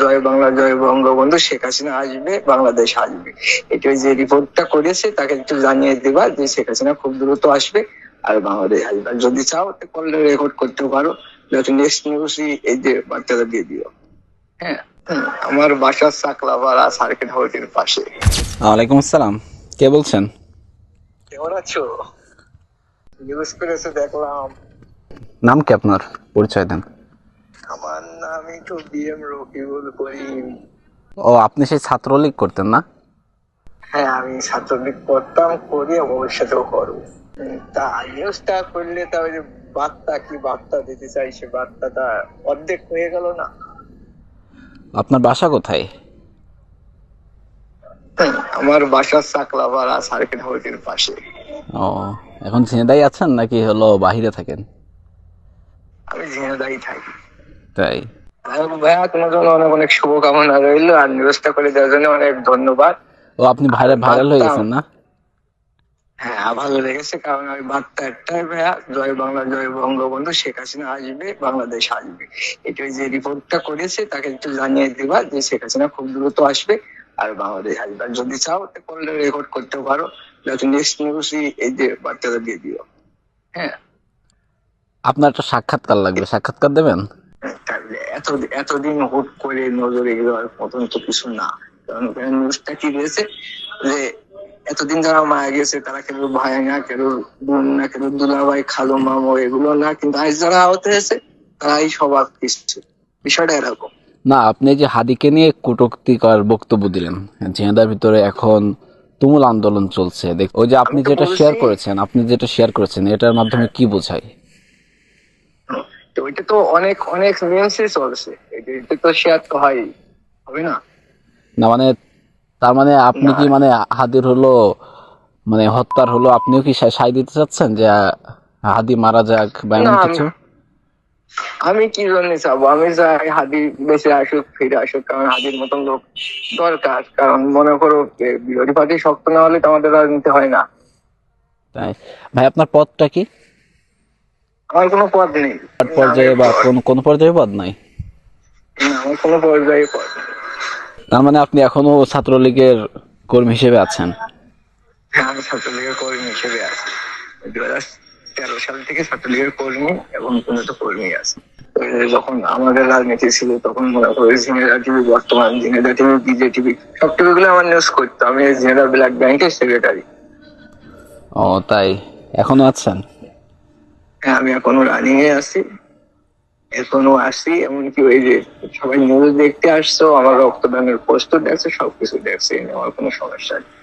জয় বাংলা জয় বঙ্গবন্ধু শেখ হাসিনা আসবে বাংলাদেশ আসবে। এটা যে রিপোর্টটা করেছে তাকে একটু জানিয়ে দিবা যে শেখ হাসিনা খুব দ্রুত আসবে আর বাংলাদেশ আসবে। যদি চাও কলটা রেকর্ড করতে পারো। যাতে নেক্সট নিউজই এই যে বার্তাটা দিয়ে দিও। হ্যাঁ আমার বাসা সাকলাপাড়া সার্কিট হাউসের পাশে। ওয়ালাইকুম আসসালাম। কে বলছেন? কেমন আছো? নিউজ করেছে দেখলাম। নাম কি আপনার? পরিচয় দেন। ও আপনি সেই ছাত্রলীগ করতেন না? হ্যাঁ আমি ছাত্রলীগ করতাম করি ভবিষ্যতেও করব। তা নিউজটা করলে যে বার্তা কি বার্তা দিতে চাই সে বার্তাটা অর্ধেক হয়ে গেল না। আপনার বাসা কোথায়? আমার বাসা সাকলাপাড়া সার্কিট হাউসের পাশে। ও এখন ঝিনেদাই আছেন নাকি হলো বাহিরে থাকেন? আমি ঝিনাদাই থাকি। তাই? ভাইয়া তোমার জন্য অনেক অনেক শুভকামনা রইল আর নিউজটা করে দেওয়ার জন্য অনেক ধন্যবাদ। ও আপনি ভাইরাল ভাইরাল হয়ে গেছেন না? হ্যাঁ ভালো লেগেছে কারণ ওই বার্তা একটাই ভাইয়া জয় বাংলা জয় বঙ্গবন্ধু শেখ হাসিনা আসবে বাংলাদেশ আসবে। এটা যে রিপোর্টটা করেছে তাকে একটু জানিয়ে দিবা যে শেখ হাসিনা খুব দ্রুত আসবে আর বাংলাদেশ আসবে। আর যদি চাও কলটা রেকর্ড করতে পারো। যাতে নেক্সট নিউজই এই যে বার্তাটা দিয়ে দিও। হ্যাঁ। আপনার একটা সাক্ষাৎকার লাগবে। সাক্ষাৎকার দেবেন? এত এতদিন হুট করে নজরে দেওয়ার মতন তো কিছু না। কারণ ওখানে নিউজটা কি রয়েছে? যে এতদিন যারা মারা গেছে তারা কেন ভাই না কেন বোন না কেন দুলাভাই খালু মামো এগুলো না। কিন্তু আজ যারা আহত হয়েছে তারাই সবার কিছু বিষয়টা এরকম। না আপনি যে হাদিকে নিয়ে কটুক্তিকর বক্তব্য দিলেন ঝিনেদার ভিতরে এখন তুমুল আন্দোলন চলছে। দেখ ওই যে আপনি যেটা শেয়ার করেছেন আপনি যেটা শেয়ার করেছেন এটার মাধ্যমে কি বোঝায়? তো ওইটা তো অনেক অনেক নিউজে চলছে এটা তো শেয়ার তো হয় হবে না? না মানে তার মানে আপনি কি মানে হাদির হলো মানে হত্যার হলো আপনিও কি সা- সায় দিতে চাচ্ছেন যে হাদি মারা যাক বা এমন কিছু? আমি কি জন্য চাবো? আমি চাই হাদি বেঁচে আসুক ফিরে আসুক কারণ হাদির মতন লোক দরকার। কারণ মনে করো যে বিরোধী পার্টি শক্ত না হলে তো আমাদের রাজনীতি হয় না। তাই। ভাই আপনার পথটা কি? আমার কোনো পদ নেই। পর্যায়ে বা কোন কোন পর্যায়ে পদ নাই? না, আমার কোনো পর্যায়ে পদ তার মানে আপনি এখনও ছাত্রলীগের কর্মী হিসেবে আছেন? হ্যাঁ, আমি ছাত্রলীগের কর্মী হিসেবে আছি। দু তেরো সাল থেকে ছাত্রলীগের কর্মী এবং পর্যন্ত কর্মী আছি। যখন আমাদের রাজনীতি ছিল তখন মনে করো ঝিনেদা টিভি বর্তমান ঝিনেদা টিভি বিজে টিভি সব টিভি গুলো আমার নিউজ করতো। আমি ঝিনেদা ব্ল্যাক ব্যাংকের সেক্রেটারি ও তাই? এখনও আছেন? আমি এখনও রানিং এ আছি। এখনও আসি এমনকি ওই যে সবাই নিউজ দেখতে আসছো আমার রক্তদানের পোস্টও দেখছে সবকিছু দেখছে আমার কোনো সমস্যা নেই।